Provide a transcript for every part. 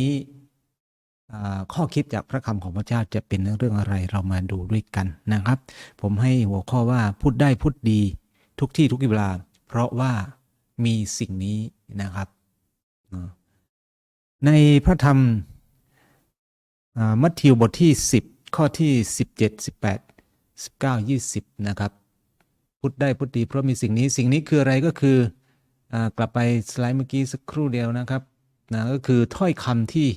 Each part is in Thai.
นี้ข้อคิดจากพระคำของพระเจ้าจะเป็นเรื่องอะไรเรามาดูด้วยกันนะครับ ผมให้หัวข้อว่าพูดได้พูดดีทุกที่ทุกเวลา เพราะว่ามีสิ่งนี้นะครับในพระธรรมมัทธิวบทที่ 10 ข้อที่ 17 18 19 20 นะครับพูดได้พูดดีเพราะมีสิ่งนี้สิ่งนี้คืออะไรก็คืออกลับไปสไลด์เมื่อกี้สักครู่เดียวนะครับ นะก็คือถ้อยคำที่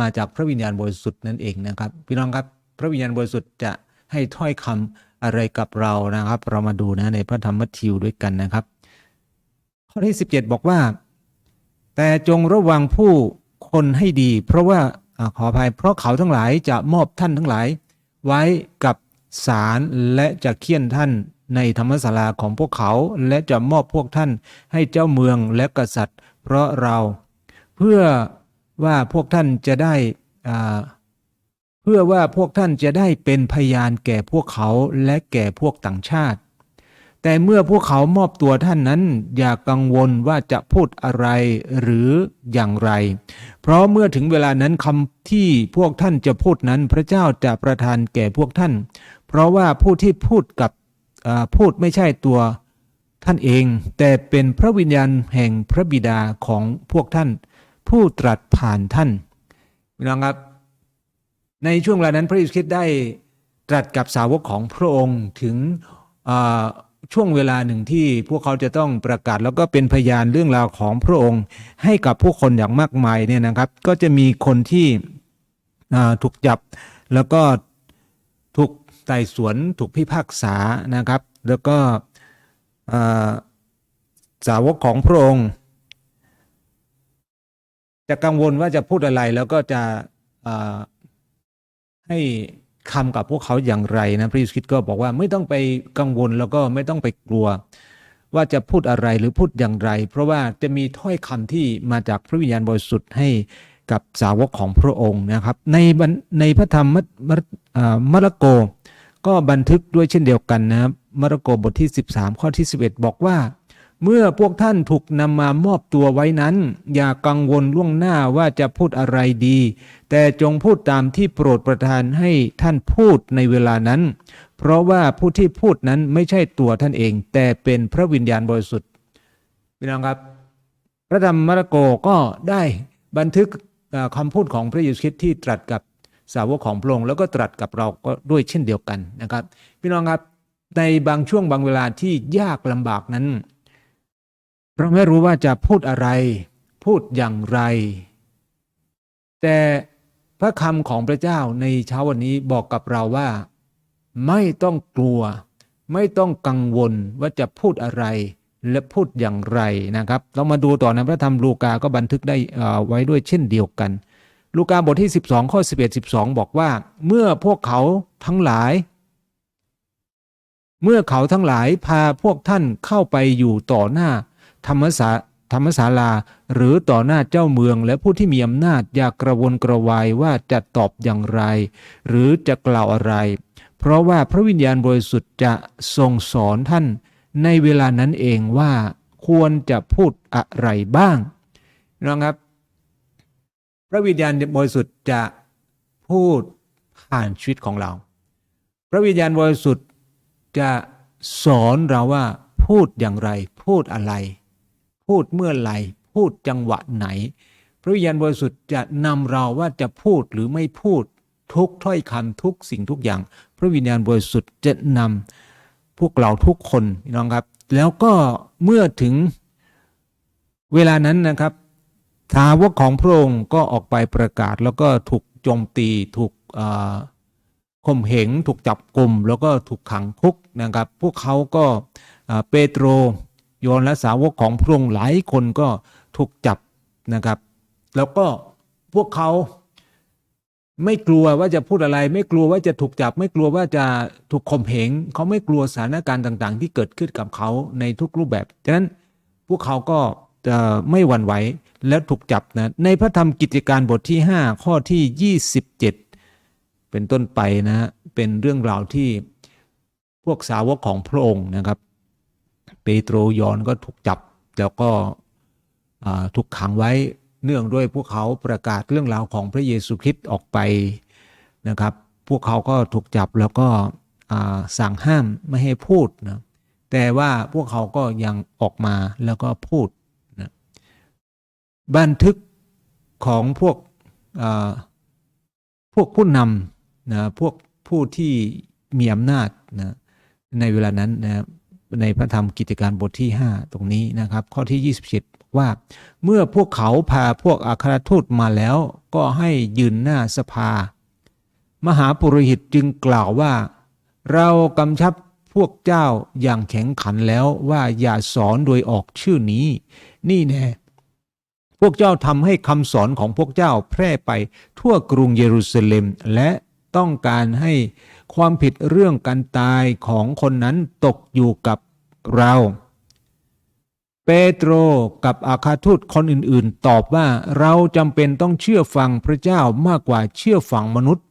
มาจากพระวิญญาณบริสุทธิ์นั่นเองนะครับ พี่น้องครับพระวิญญาณบริสุทธิ์จะให้ถ้อยคำอะไรกับเรานะครับ เรามาดูนะในพระธรรมมัทธิวด้วยกันนะครับ ข้อที่ 17 บอกว่า แต่จงระวังผู้คนให้ดี เพราะว่าอาขออภัยเพราะเขาทั้งหลายจะมอบท่านทั้งหลาย ไว้กับศาลและจะเคี่ยนท่านในธรรมศาลาของพวกเขา และจะมอบพวกท่านให้เจ้าเมืองและกษัตริย์ เพราะเรา เพื่อว่าพวกท่านจะได้เพื่อว่าพวกท่านจะได้เป็นพยานแก่พวกเขาและแก่พวกต่างชาติ แต่เมื่อพวกเขามอบตัวท่านนั้น อย่ากังวลว่าจะพูดอะไรหรืออย่างไร เพราะเมื่อถึงเวลานั้นคำที่พวกท่านจะพูดนั้น พระเจ้าจะประทานแก่พวกท่าน เพราะว่าผู้ที่พูดกับพูดไม่ใช่ตัวท่านเอง แต่เป็นพระวิญญาณแห่งพระบิดาของพวกท่าน ผู้ตรัสผ่านท่านพี่น้องครับ ในช่วงเวลานั้นพระเยซูคริสต์ได้ตรัสกับสาวกของพระองค์ถึงช่วงเวลาหนึ่งที่พวกเขาจะต้องประกาศแล้วก็เป็นพยานเรื่องราวของพระองค์ ให้กับผู้คนอย่างมากมายเนี่ยนะครับ ก็จะมีคนที่ถูกจับแล้วก็ถูกไต่สวนถูกพิพากษานะครับ แล้วก็สาวกของพระองค์ จะกังวลว่าจะพูดอะไรแล้วก็จะให้คำกับพวกเขาอย่างไรนะพระเยซูคริสต์ก็บอกว่าไม่ต้องไปกังวลแล้วก็ไม่ต้องไปกลัว ว่าจะพูดอะไรหรือพูดอย่างไร เพราะว่าจะมีถ้อยคำที่มาจากพระวิญญาณบริสุทธิ์ให้กับสาวกของพระองค์นะครับ ในในพระธรรมมัระโก ก็บันทึกด้วยเช่นเดียวกันนะครับมาระโกบทที่ 13 ข้อที่ 11 บอกว่า เมื่อพวกท่านถูกนำมามอบตัวไว้นั้น อย่ากังวลล่วงหน้าว่าจะพูดอะไรดี แต่จงพูดตามที่โปรดประทานให้ท่านพูดในเวลานั้น เพราะว่าผู้ที่พูดนั้นไม่ใช่ตัวท่านเอง แต่เป็นพระวิญญาณบริสุทธิ์พี่น้องครับ พระธรรมมาระโกก็ได้บันทึกคำพูดของพระเยซูคริสต์ที่ตรัสกับสาวกของพระองค์แล้วก็ตรัสกับเราก็ด้วยเช่นเดียวกันนะครับ พี่น้องครับในบางช่วงบางเวลาที่ยากลำบากนั้น เราไม่รู้ว่าจะพูดอะไร พูดอย่างไร แต่พระคำของพระเจ้าในเช้าวันนี้บอกกับเราว่า ไม่ต้องกลัว ไม่ต้องกังวลว่าจะพูดอะไร และพูดอย่างไรนะครับ เรามาดูต่อในพระธรรมลูกาก็บันทึกได้อ่อไว้ด้วยเช่นเดียวกัน ลูกาบทที่ 12 ข้อ 11 12 บอกว่า เมื่อพวกเขาทั้งหลาย เมื่อเขาทั้งหลายพาพวกท่านเข้าไปอยู่ต่อหน้า ธรรมศาธรรมศาลา หรือต่อหน้าเจ้าเมืองและผู้ที่มีอำนาจอยากกระวนกระวายว่าจะตอบอย่างไร หรือจะกล่าวอะไร เพราะว่าพระวิญญาณบริสุทธิ์จะทรงสอนท่าน ในเวลานั้นเองว่าควรจะพูดอะไรบ้างนะครับ พระวิญญาณบริสุทธิ์จะพูดผ่านชีวิตของเรา พระวิญญาณบริสุทธิ์จะสอนเราว่าพูดอย่างไร พูดอะไร พูดเมื่อไหร่ พูดจังหวะไหน พระวิญญาณบริสุทธิ์จะนำเราว่าจะพูดหรือไม่พูดทุกถ้อยคำทุกสิ่งทุกอย่าง พระวิญญาณบริสุทธิ์จะนำพวกเราทุกคนพี่น้องครับ แล้วก็เมื่อถึงเวลานั้นนะครับทาวกของพระองค์ก็ออกไปประกาศแล้วก็ถูกโจมตีถูกข่มเหงถูกจับกลุ่มแล้วก็ถูกขังคุกนะครับ พวกเขาก็เปโตร ยนและสาวกของพระองค์หลายคนก็ถูกจับนะครับ แล้วก็พวกเขาไม่กลัวว่าจะพูดอะไร ไม่กลัวว่าจะถูกจับ ไม่กลัวว่าจะถูกข่มเหงเขาไม่กลัวสถานการณ์ต่าง ๆ ที่เกิดขึ้นกับเขาในทุกรูปแบบฉะนั้นพวกเขาก็จะไม่หวั่นไหวแล้วถูกจับนะในพระธรรมกิจการบทที่ 5 ข้อที่ 27 เป็นต้นไปนะเป็นเรื่องราวที่พวกสาวกของพระองค์นะครับ เปโตรยอนก็ถูกจับ แล้วก็ถูกขังไว้เนื่องด้วยพวกเขาประกาศเรื่องราวของพระเยซูคริสต์ออกไปนะครับ พวกเขาก็ถูกจับแล้วก็สั่งห้ามไม่ให้พูดนะแต่ว่าพวกเขาก็ยังออกมาแล้วก็พูดนะบันทึกของพวกพวกผู้นำนะพวกผู้ที่มีอำนาจนะในเวลานั้นนะ ในพระธรรมกิจการบทที่ 5 ตรงนี้นะครับ ข้อที่ 27 ว่าเมื่อพวกเขาพาพวกอัครทูตมาแล้วก็ให้ยืนหน้าสภา มหาปุโรหิตจึงกล่าวว่า เรากำชับพวกเจ้าอย่างแข็งขันแล้วว่าอย่าสอนโดยออกชื่อนี้ นี่แน่พวกเจ้าทำให้คำสอนของพวกเจ้าแพร่ไปทั่วกรุงเยรูซาเล็มและต้องการให้ ความผิดเรื่องการตายของคนนั้นตกอยู่กับเรา เปโตรกับอาคาทูตคนอื่นๆ ตอบว่าเราจำเป็นต้องเชื่อฟังพระเจ้ามากกว่าเชื่อฟังมนุษย์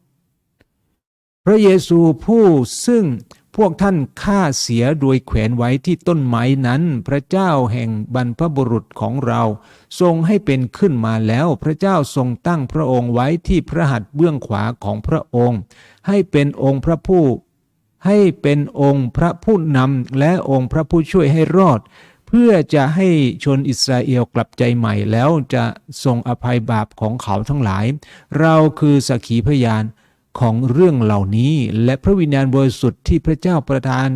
พระเยซูผู้ซึ่ง พวกท่านฆ่าเสียโดยแขวนไว้ที่ต้นไม้นั้น พระเจ้าแห่งบรรพบุรุษของเรา ทรงให้เป็นขึ้นมาแล้ว พระเจ้าทรงตั้งพระองค์ไว้ที่พระหัตถ์เบื้องขวาของพระองค์ ให้เป็นองค์พระผู้ ให้เป็นองค์พระผู้นำและองค์พระผู้ช่วยให้รอด เพื่อจะให้ชนอิสราเอลกลับใจใหม่แล้วจะทรงอภัยบาปของเขาทั้งหลาย เราคือสักขีพยาน ของเรื่องเหล่านี้ และพระวิญญาณบริสุทธิ์ที่พระเจ้าประทาน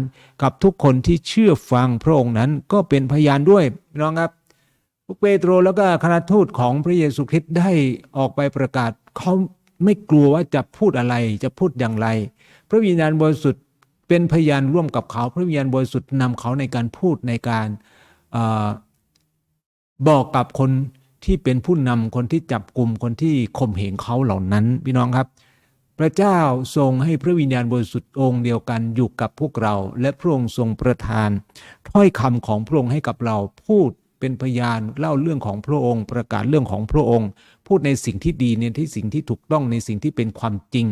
กับทุกคนที่เชื่อฟังพระองค์นั้นก็เป็นพยานด้วยน้องครับพวกเปโตรแล้วก็คณะทูตของพระเยซูคริสต์ได้ออกไปประกาศเขาไม่กลัวว่าจะพูดอะไรจะพูดอย่างไร พระวิญญาณบริสุทธิ์เป็นพยานร่วมกับเขา พระวิญญาณบริสุทธิ์นำเขาในการพูดในการออบอกกับคนที่เป็นผู้นำคนที่จับกลุ่มคนที่ข่มเหงเขาเหล่านั้นพี่น้องครับ พระเจ้าทรงให้พระวิญญาณบริสุทธิ์องค์เดียวกันอยู่กับพวกเรา และพระองค์ทรงประทาน ถ้อยคำของพระองค์ให้กับเราพูดเป็นพยานเล่าเรื่องของพระองค์ ประกาศเรื่องของพระองค์ พูดในสิ่งที่ดีในที่สิ่งที่ถูกต้องในสิ่งที่เป็นความจริง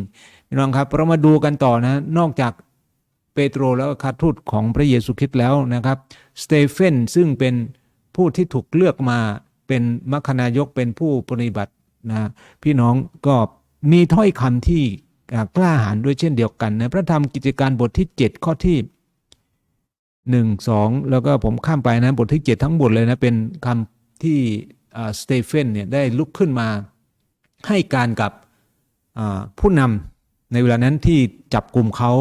พี่น้องครับเรามาดูกันต่อนะนอกจากเปโตรแล้วคาทูตของพระเยซูคริสต์แล้วนะครับสเตเฟนซึ่งเป็นผู้ที่ถูกเลือกมาเป็นมัคคณายกเป็นผู้ปฏิบัตินะพี่น้องก็ มีถ้อยคำที่กล้าหาญด้วยเช่นเดียวกันนะพระธรรมกิจการบทที่ 7 ข้อที่หนึ่งสองแล้วก็ผมข้ามไปนะบทที่เจ็ดทั้งบทเลยนะ เป็นคำที่สเตเฟนเนี่ยได้ลุกขึ้นมาให้การกับผู้นำในเวลานั้นที่จับกลุ่มเขา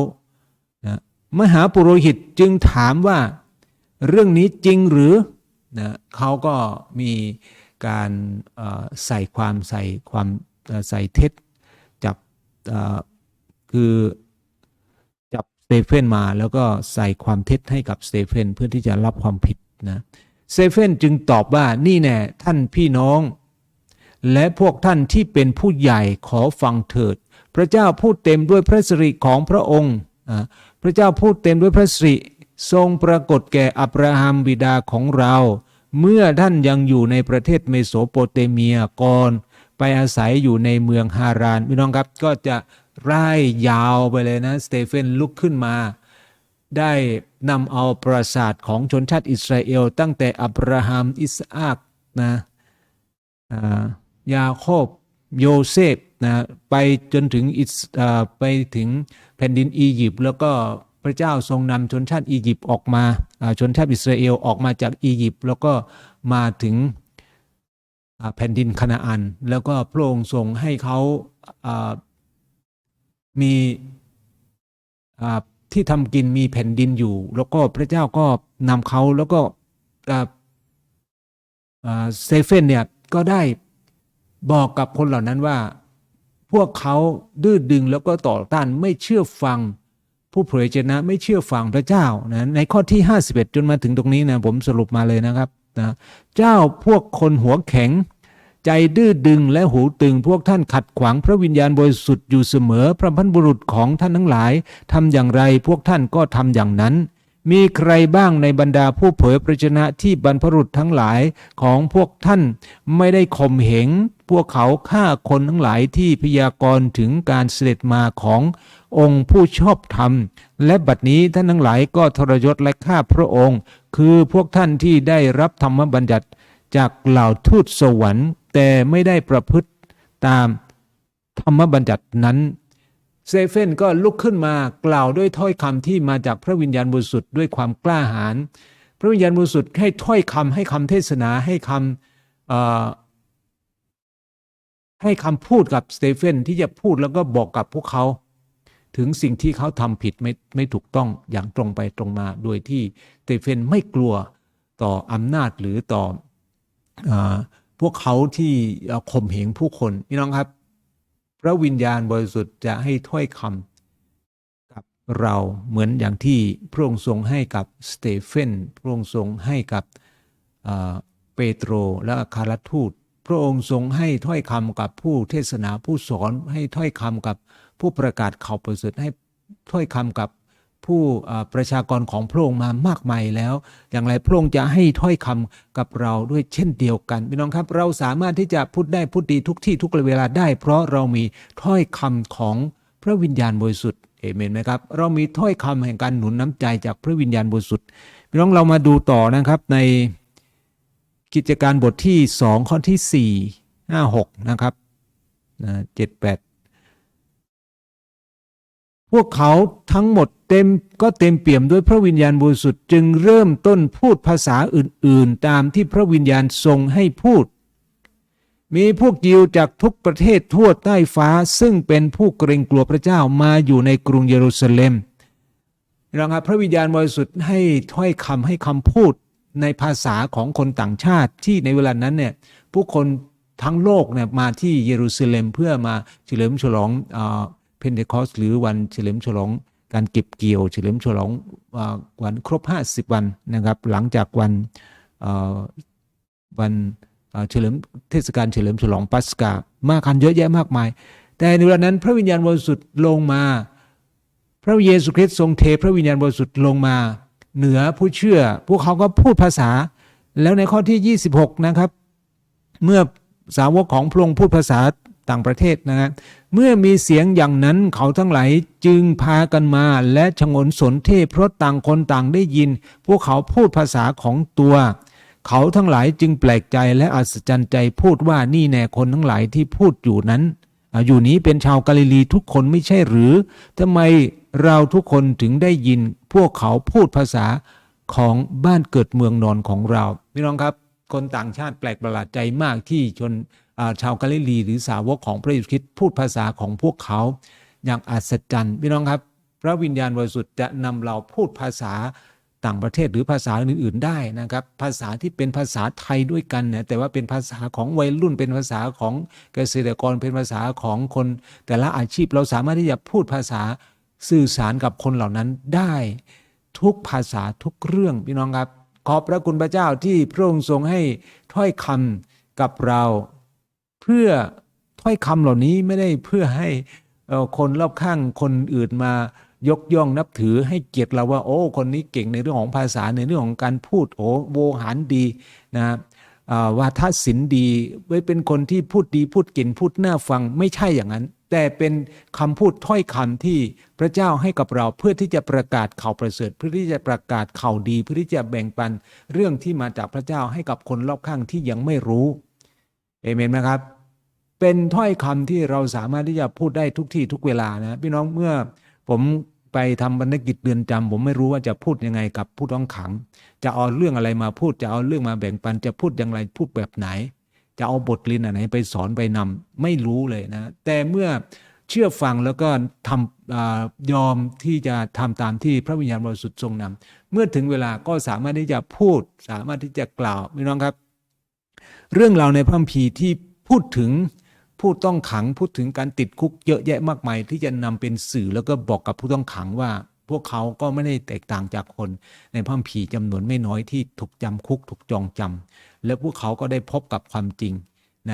นะมหาปุโรหิตจึงถามว่าเรื่องนี้จริงหรือนะเขาก็มีการใส่ความใส่ความใส่เท็จ คือจับสเตเฟนมาแล้วก็ใส่ความเท็จให้กับสเตเฟนเพื่อที่จะรับความผิดนะสเตเฟนจึงตอบว่านี่แน่ท่านพี่น้อง และพวกท่านที่เป็นผู้ใหญ่ขอฟังเถิด พระเจ้าพูดเต็มด้วยพระสิริของพระองค์ พระเจ้าพูดเต็มด้วยพระสิริทรงปรากฏแก่อับราฮัมบิดาของเรา เมื่อท่านยังอยู่ในประเทศเมโสโปเตเมียก่อน ไปอาศัยอยู่ในเมืองฮารานพี่น้องครับก็จะไล่ยาวไปเลยนะสเตเฟนลุกขึ้นมา ได้นำเอาปราสาทของชนชาติอิสราเอล ตั้งแต่อับราฮัมอิสอักนะยาโคบโยเซฟนะไปจนถึงอิสไปถึงแผ่นดินอียิปต์แล้วก็พระเจ้าทรงนำชนชาติอียิปต์ออกมาชนชาติอิสราเอลออกมาจากอียิปต์แล้วก็มาถึง แผ่นดินคานาอัน แล้วก็พระองค์ทรงให้เขามีที่ทำกินมีแผ่นดินอยู่ แล้วก็พระเจ้าก็นำเขาแล้วก็เซเฟนเนี่ยก็ได้บอกกับคนเหล่านั้นว่า พวกเขาดื้อดึงแล้วก็ต่อต้านไม่เชื่อฟังผู้เผยชนะไม่เชื่อฟังพระเจ้านะในข้อที่ 51 จนมาถึงตรงนี้นะผมสรุปมาเลยนะครับ นะเจ้าพวกคนหัวแข็ง ใจดื้อดึงและหูตึงพวกท่านขัดขวางพระวิญญาณบริสุทธิ์อยู่เสมอพระพันบุรุษของท่านทั้งหลายทำอย่างไรพวกท่านก็ทำอย่างนั้น มีใครบ้างในบรรดาผู้เผยพระชนะที่บรรพบุรุษทั้งหลายของพวกท่านไม่ได้ข่มเหง พวกเขาฆ่าคนทั้งหลายที่พยากรณ์ถึงการเสด็จมาขององค์ผู้ชอบธรรม และบัดนี้ท่านทั้งหลายก็ทรยศและฆ่าพระองค์ คือพวกท่านที่ได้รับธรรมบัญญัติจากเหล่าทูตสวรรค์ แต่ไม่ได้ประพฤติตามธรรมบัญญัตินั้นเตเฟนก็ลุกขึ้นมากล่าวด้วยถ้อยคำที่มาจากพระวิญญาณบริสุทธิ์ด้วยความกล้าหาญพระวิญญาณบริสุทธิ์ให้ถ้อยคำให้คำเทศนาให้คำ ให้คำพูดกับสเตเฟนที่จะพูดแล้วก็บอกกับพวกเขา ถึงสิ่งที่เขาทำผิดไม่ไม่ถูกต้องอย่างตรงไปตรงมา โดยที่สเตเฟนไม่กลัวต่ออำนาจหรือต่ออพวกเขาที่ข่มเหงผู้คนพี่น้องครับ พระวิญญาณบริสุทธิ์จะให้ถ้อยคำกับเราเหมือนอย่างที่พระองค์ทรงให้กับสเตเฟนพระองค์ทรงให้กับเปโตรและคารทูต พระองค์ทรงให้ถ้อยคำกับผู้เทศนาผู้สอน ให้ถ้อยคำกับผู้ประกาศข่าวประเสริฐให้ถ้อยคำกับผู้ประชากรของพระองค์มามากมายแล้ว อย่างไรพระองค์จะให้ถ้อยคำกับเราด้วยเช่นเดียวกันพี่น้องครับเราสามารถที่จะพูดได้พูดดีทุกที่ทุกเวลาได้ เพราะเรามีถ้อยคำของพระวิญญาณบริสุทธิ์เอเมนไหมครับ เรามีถ้อยคำแห่งการหนุนน้ำใจจากพระวิญญาณบริสุทธิ์พี่น้องเรามาดูต่อนะครับใน กิจการบทที่สองข้อที่สี่ห้าหกนะครับเจ็ดแปดพวกเขาทั้งหมดเต็มก็เต็มเปี่ยมด้วยพระวิญญาณบริสุทธิ์จึงเริ่มต้นพูดภาษาอื่น ๆ ตามที่พระวิญญาณทรงให้พูด มีพวกยิวจากทุกประเทศทั่วใต้ฟ้าซึ่งเป็นผู้เกรงกลัวพระเจ้ามาอยู่ในกรุงเยรูซาเล็มนะครับพระวิญญาณบริสุทธิ์ให้ถ้อยคำให้คำพูด ในภาษาของคนต่างชาติที่ในเวลานั้นเนี่ยผู้คนทั้งโลกเนี่ยมาที่เยรูซาเล็มเพื่อมาเฉลิมฉลองเพนเทคอสหรือวันเฉลิมฉลองการเก็บเกี่ยว เฉลิมฉลองอวันครบ 50 วันนะครับหลังจากวันวันเฉลิมเทศกาลเฉลิมฉลองปัสกามากันเยอะแยะมากมาย แต่ในเวลานั้นพระวิญญาณบริสุทธิ์ลงมา พระเยซูคริสต์ทรงเทพระวิญญาณบริสุทธิ์ลงมา เหนือผู้เชื่อ พวกเขาก็พูดภาษา แล้วในข้อที่ 26 นะครับ เมื่อสาวกของพระองค์พูดภาษาต่างประเทศนะฮะเมื่อมีเสียงอย่างนั้นเขาทั้งหลายจึงพากันมาและชงนสนเทเพราะต่างคนต่างได้ยิน พวกเขาพูดภาษาของตัว เขาทั้งหลายจึงแปลกใจและอัศจรรย์ใจพูดว่านี่แน่คนทั้งหลายที่พูดอยู่นั้น อยู่นี้เป็นชาวกาลิลีทุกคนไม่ใช่หรือทำไมเราทุกคนถึงได้ยิน พวกเขาพูดภาษาของบ้านเกิดเมืองนอนของเราพี่น้องครับ คนต่างชาติแปลกประหลาดใจมากที่ชนาชาวกาลิลีหรือสาวกของพระเยซูคริสต์พูดภาษาของพวกเขา อย่างอัศจรรย์พี่น้องครับ พระวิญญาณบริสุทธิ์จะนำเราพูดภาษาต่างประเทศหรือภาษาอื่น ๆ ได้นะครับ ภาษาที่เป็นภาษาไทยด้วยกันเนี่ยแต่ว่าเป็นภาษาของวัยรุ่น เป็นภาษาของเกษตรกรเป็นภาษาของคน แต่ละอาชีพเราสามารถที่จะพูดภาษา สื่อสารกับคนเหล่านั้นได้ทุกภาษาทุกเรื่องพี่น้องครับ ขอบพระคุณพระเจ้าที่พระองค์ทรงให้ถ้อยคำกับเรา เพื่อถ้อยคำเหล่านี้ไม่ได้เพื่อให้คนรอบข้างคนอื่นมายกย่องนับถือให้เกียรติเราว่า โอ้ คนนี้เก่งในเรื่องของภาษาในเรื่องของการพูดโอ้โวหารดีนะอ่า วาทศิลป์ดีไว้เป็นคนที่พูดดีพูดเก่งพูดน่าฟังไม่ใช่อย่างนั้น แต่เป็นคำพูดถ้อยคำที่พระเจ้าให้กับเราเพื่อที่จะประกาศข่าวประเสริฐ เพื่อที่จะประกาศข่าวดี เพื่อที่จะแบ่งปันเรื่องที่มาจากพระเจ้าให้กับคนรอบข้างที่ยังไม่รู้เอเมนไหมครับ เป็นถ้อยคำที่เราสามารถที่จะพูดได้ทุกที่ทุกเวลานะพี่น้องเมื่อผม ไปทำบรรณกิจเรือนจำผมไม่รู้ว่าจะพูดยังไงกับผู้ต้องขัง จะเอาเรื่องอะไรมาพูดจะเอาเรื่องมาแบ่งปันจะพูดอย่างไรพูดแบบไหน จะเอาบทเรียนอันไหนไปสอนไปนำไม่รู้เลยนะ แต่เมื่อเชื่อฟังแล้วก็ทำอยอมที่จะทำตามที่พระวิญญาณบริสุทธิ์ทรงนำเมื่อถึงเวลาก็สามารถที่จะพูด สามารถที่จะกล่าวพี่น้องครับ เรื่องราวในพระคัมภีร์ที่พูดถึง ผู้ต้องขังพูดถึงการติดคุกเยอะแยะมากมาย ที่จะนำเป็นสื่อแล้วก็บอกกับผู้ต้องขังว่า พวกเขาก็ไม่ได้แตกต่างจากคน ในพัมภีร์จำนวนไม่น้อยที่ถูกจำคุกถูกจองจำและพวกเขาก็ได้พบกับความจริง ใน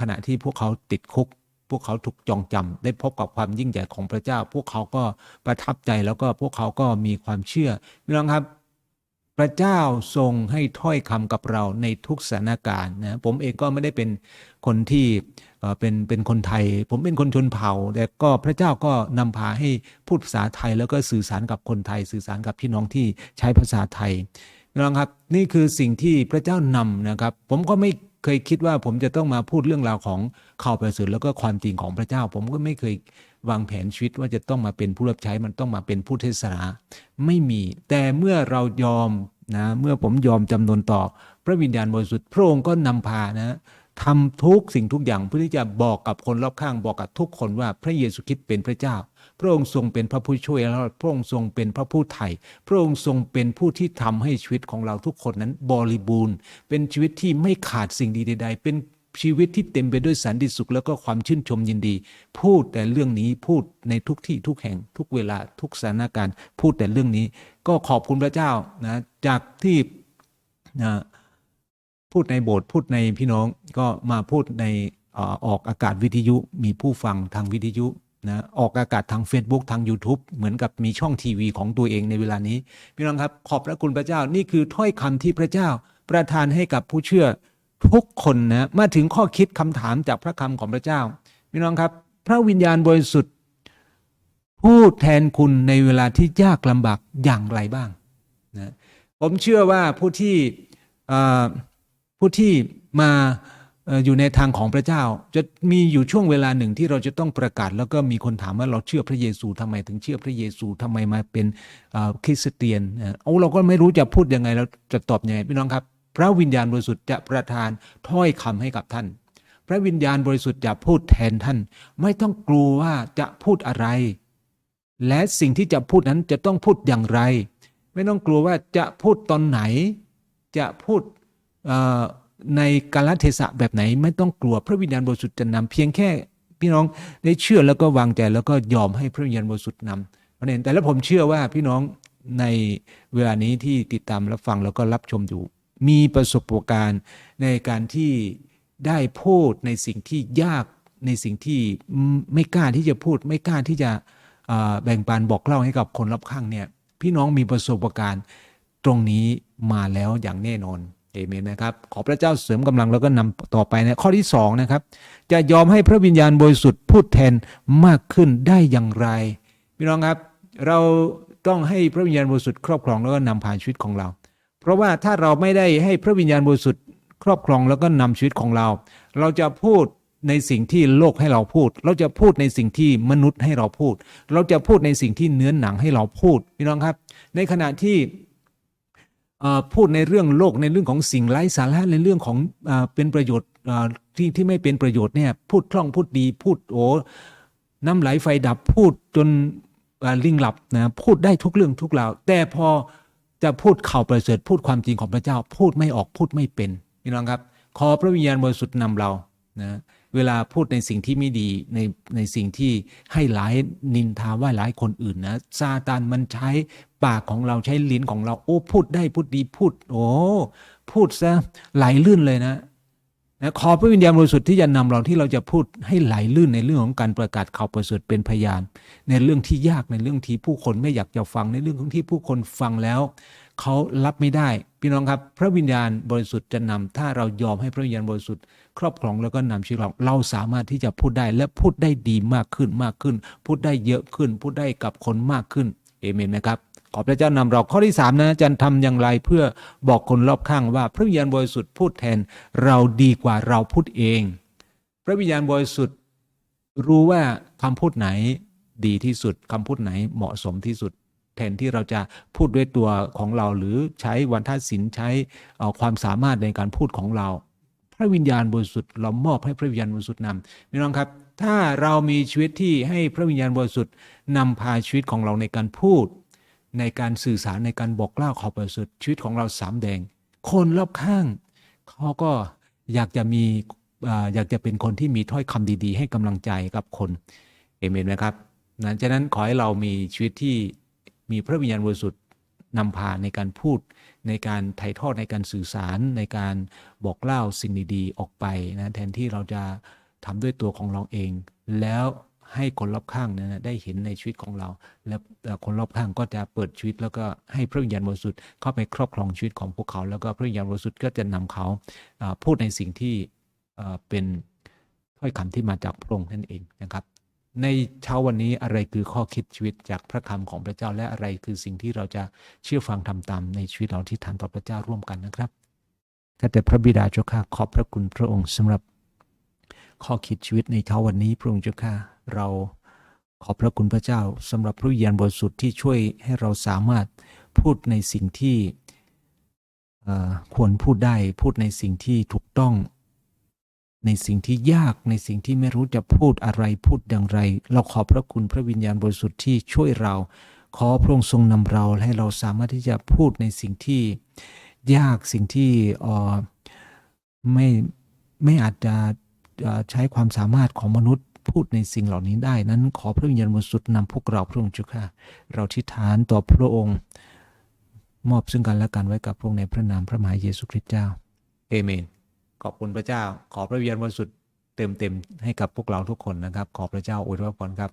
ขณะที่พวกเขาติดคุก พวกเขาถูกจองจำได้พบกับความยิ่งใหญ่ของพระเจ้า พวกเขาก็ประทับใจแล้วก็พวกเขาก็มีความเชื่อพี่น้องครับ พระเจ้าทรงให้ถ้อยคำกับเราในทุกสถานการณ์นะผมเองก็ไม่ได้เป็นคนที่เป็นเป็นคนไทย ผมเป็นคนชนเผ่า แต่ก็พระเจ้าก็นำพาให้พูดภาษาไทย แล้วก็สื่อสารกับคนไทย สื่อสารกับพี่น้องที่ใช้ภาษาไทยน้องครับ นี่คือสิ่งที่พระเจ้านำนะครับ ผมก็ไม่เคยคิดว่าผมจะต้องมาพูดเรื่องราวของข่าวประเสริฐแล้วก็ความจริงของพระเจ้า ผมก็ไม่เคย วางแผนชีวิตว่าจะต้องมาเป็นผู้รับใช้มันต้องมาเป็นผู้เทศนาไม่มี แต่เมื่อเรายอมนะเมื่อผมยอมจำนนต่อ พระวิญญาณบริสุทธิ์พระองค์ก็นำพานะทำทุกสิ่งทุกอย่างเพื่อที่จะบอกกับคนรอบข้างบอกกับทุกคนว่าพระเยซูคริสต์เป็นพระเจ้า พระองค์ทรงเป็นพระผู้ช่วยและพระองค์ทรงเป็นพระผู้ไถ่พระองค์ทรงเป็นผู้ที่ทำให้ชีวิตของเราทุกคนนั้นบริบูรณ์ เป็นชีวิตที่ไม่ขาดสิ่งดีใด ๆ เป็น ชีวิตที่เต็มไปด้วยสันติสุขแล้วก็ความชื่นชมยินดี พูดแต่เรื่องนี้พูดในทุกที่ทุกแห่งทุกเวลาทุกสถานการณ์ พูดแต่เรื่องนี้ ก็ขอบคุณพระเจ้านะจากที่นะพูดในโบสถ์พูดในพี่น้องก็มาพูดในออออกอากาศวิทยุมีผู้ฟังทางวิทยุนะออกอากาศทาง Facebook ทาง YouTube เหมือนกับมีช่องทีวีของตัวเองในเวลานี้ พี่น้องครับ ขอบพระคุณพระเจ้านี่คือถ้อยคำที่พระเจ้าประทานให้กับผู้เชื่อ ทุกคนนะมาถึงข้อคิดคำถามจากพระคำของพระเจ้าพี่น้องครับ พระวิญญาณบริสุทธิ์พูดแทนคุณในเวลาที่ยากลำบากอย่างไรบ้างนะผมเชื่อว่าผู้ที่ผู้ที่มาอยู่ในทางของพระเจ้า จะมีอยู่ช่วงเวลาหนึ่งที่เราจะต้องประกาศ แล้วก็มีคนถามว่าเราเชื่อพระเยซูทำไมถึงเชื่อพระเยซูทำไมมาเป็นคริสเตียนอ่อเอาเราก็ไม่รู้จะพูดยังไงเราจะตอบยังไงพี่น้องครับ พระวิญญาณบริสุทธิ์จะประทานถ้อยคำให้กับท่าน พระวิญญาณบริสุทธิ์จะพูดแทนท่าน ไม่ต้องกลัวว่าจะพูดอะไร และสิ่งที่จะพูดนั้นจะต้องพูดอย่างไร ไม่ต้องกลัวว่าจะพูดตอนไหน จะพูดในกาลเทศะแบบไหน ไม่ต้องกลัวพระวิญญาณบริสุทธิ์จะนำเพียงแค่พี่น้องได้เชื่อแล้วก็วางใจแล้วก็ยอมให้พระวิญญาณบริสุทธิ์นำเพระฉะนั้นแต่แล้วผมเชื่อว่าพี่น้องในเวลานี้ที่ติดตามรับฟังแล้วก็รับชมอยู่ มีประสบการณ์ในการที่ได้พูดในสิ่งที่ยากในสิ่งที่ไม่กล้าที่จะพูด ไม่กล้าที่จะแบ่งปันบอกเล่าให้กับคนรอบข้างเนี่ยพี่น้องมีประสบการณ์ตรงนี้มาแล้วอย่างแน่นอนเอเมนนะครับขอพระเจ้าเสริมกำลังแล้วก็นำต่อไปนะข้อที่สองนะครับจะยอมให้พระวิญญาณบริสุทธิ์พูดแทนมากขึ้นได้อย่างไร พี่น้องครับ เราต้องให้พระวิญญาณบริสุทธิ์ครอบครองแล้วก็นำพาชีวิตของเรา เพราะว่าถ้าเราไม่ได้ให้พระวิญญาณบริสุทธิ์ครอบครองแล้วก็นำชีวิตของเรา เราจะพูดในสิ่งที่โลกให้เราพูด เราจะพูดในสิ่งที่มนุษย์ให้เราพูด เราจะพูดในสิ่งที่เนื้อหนังให้เราพูดพี่น้องครับ ในขณะที่พูดในเรื่องโลกในเรื่องของสิ่งไร้สาระในเรื่องของเอเป็นประโยชน์ที่ที่ไม่เป็นประโยชน์เนี่ยพูดคล่องพูดดีพูดโอ้น้ำไหลไฟดับพูดจนลิงหลับนะพูดได้ทุกเรื่องทุกราวแต่พอ จะพูดข่าวประเสริฐพูดความจริงของพระเจ้า พูดไม่ออกพูดไม่เป็นพี่น้องครับ ขอพระวิญญาณบริสุทธิ์นำเรานะเวลาพูดในสิ่งที่ไม่ดีในในสิ่งที่ให้หลายนินทาว่าหลายคนอื่นนะซาตานมันใช้ปากของเราใช้ลิ้นของเรา โอ้พูดได้พูดดีพูด โอ้พูดซะไหลลื่นเลยนะ นะขอพระวิญญาณบริสุทธิ์ที่จะนำเราที่เราจะพูดให้ไหลลื่นในเรื่องของการประกาศข่าวประเสริฐเป็นพยาน ในเรื่องที่ยากในเรื่องที่ผู้คนไม่อยากจะฟังในเรื่องของที่ผู้คนฟังแล้วเขารับไม่ได้ พี่น้องครับ พระวิญญาณบริสุทธิ์จะนำถ้าเรายอมให้พระวิญญาณบริสุทธิ์ครอบครองแล้วก็นำชีวิตเราเราสามารถที่จะพูดได้และพูดได้ดีมากขึ้นมากขึ้น พูดได้เยอะขึ้น พูดได้กับคนมากขึ้นเอเมนไหมครับ ขอพระเจ้านำเราข้อที่สามนะอาจารย์ทำอย่างไรเพื่อบอกคนรอบข้างว่า พระวิญญาณบริสุทธิ์พูดแทนเราดีกว่าเราพูดเอง พระวิญญาณบริสุทธิ์รู้ว่าคำพูดไหนดีที่สุดคำพูดไหนเหมาะสมที่สุด แทนที่เราจะพูดด้วยตัวของเราหรือใช้วันท่าศิลป์ใช้ความสามารถในการพูดของเรา พระวิญญาณบริสุทธิ์เรามอบให้พระวิญญาณบริสุทธิ์นำพี่น้องครับ ถ้าเรามีชีวิตที่ให้พระวิญญาณบริสุทธิ์นำพาชีวิตของเราในการพูด ในการสื่อสารในการบอกเล่าข่าวประเสริฐชีวิตของเราสามแดง คนรอบข้าง เขาก็อยากจะมีอยากจะเป็นคนที่มีถ้อยคำดีๆ ให้กำลังใจกับคนเอเมนไหมครับนั้นฉะนั้นขอให้เรามีชีวิตที่มีพระวิญญาณบริสุทธิ์นำพาในการพูดในการถ่ายทอดในการสื่อสารในการบอกเล่าสิ่งดีๆออกไปนะแทนที่เราจะทำด้วยตัวของเราเอง แล้ว ให้คนรอบข้างเนยนะได้เห็นในชีวิตของเรา และคนรอบข้างก็จะเปิดชีวิต แล้วก็ให้พระวิญญาณบริสุทธิ์เข้าไปครอบครองชีวิตของพวกเขา แล้วก็พระวิญญาณบริสุทธิ์ก็จะนำเขาพูดในสิ่งที่เอ่อเป็นถ้อยคำที่มาจากพระองค์นั่นเองนะครับ ในเช้าวันนี้อะไรคือข้อคิดชีวิตจากพระคำของพระเจ้าและอะไรคือสิ่งที่เราจะเชื่อฟังทำตามในชีวิตเราที่ทานต่อพระเจ้าร่วมกันนะครับข้าแต่พระบิดาเจ้าข้าขอบพระคุณพระองค์สำหรับ ข้อคิดชีวิตในเช้าวันนี้พระองค์เจ้าข้าเราขอบพระคุณพระเจ้าสำหรับพระวิญญาณบริสุทธิ์ที่ช่วยให้เราสามารถพูดในสิ่งที่ควรพูดได้พูดในสิ่งที่ถูกต้อง ในสิ่งที่ยากในสิ่งที่ไม่รู้จะพูดอะไรพูดอย่างไร เราขอบพระคุณพระวิญญาณบริสุทธิ์ที่ช่วยเรา ขอพระองค์ทรงนำเราให้เราสามารถที่จะพูดในสิ่งที่ยากสิ่งที่ออไม่ไม่อาจจะ ใช้ความสามารถของมนุษย์พูดในสิ่งเหล่านี้ได้ นั้นขอพระวิญญาณบริสุทธิ์นำพวกเราพระองค์เจ้าค่ะ เราทิฏฐานต่อพระองค์ มอบซึ่งกันและกันไว้กับพระองค์ในพระนามพระมหาเยซูคริสต์เจ้าเอเมน ขอบคุณพระเจ้า ขอพระวิญญาณบริสุทธิ์เต็มเต็มๆให้กับพวกเราทุกคนนะครับ ขอพระเจ้าอวยพรครับ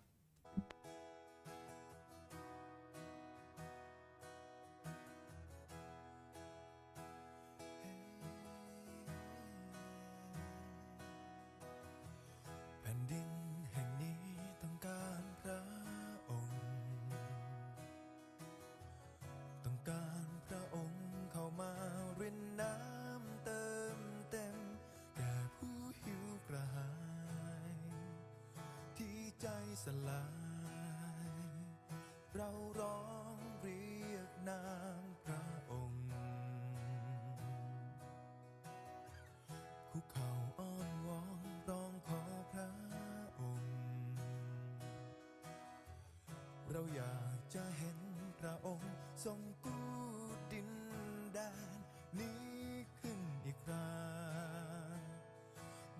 อยากจะเห็นพระองค์ทรงกู้ดินแดนนี้ขึ้นอีกครั้ง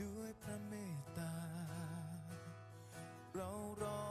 ด้วยพระเมตตา เรารอ